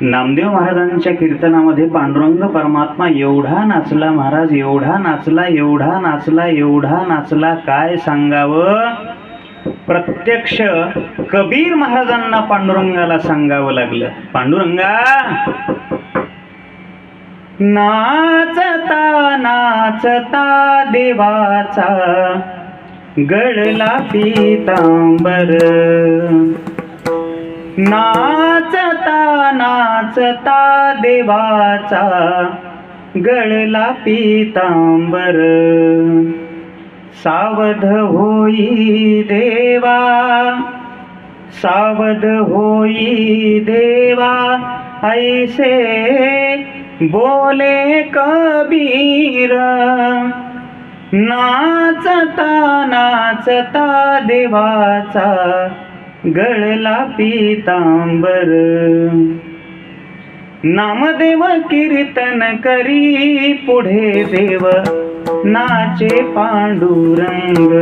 नामदेव महाराजांच्या कीर्तनामध्ये पांडुरंग परमात्मा एवढा नाचला महाराज एवढा नाचला एवढा नाचला एवढा नाचला. काय सांगावं? प्रत्यक्ष कबीर महाराजांना पांडुरंगाला सांगावं लागलं. पांडुरंगा नाचता नाचता देवाचा गळला पितांबर नाचता नाचता देवाचा गळला पीतांबर. सावध होई देवा सावध होई देवा ऐसे बोले कबीर. नाचता नाचता देवाचा गळला पीतांबर. नामदेव कीर्तन करी पुढे देव नाचे पांडुरंग.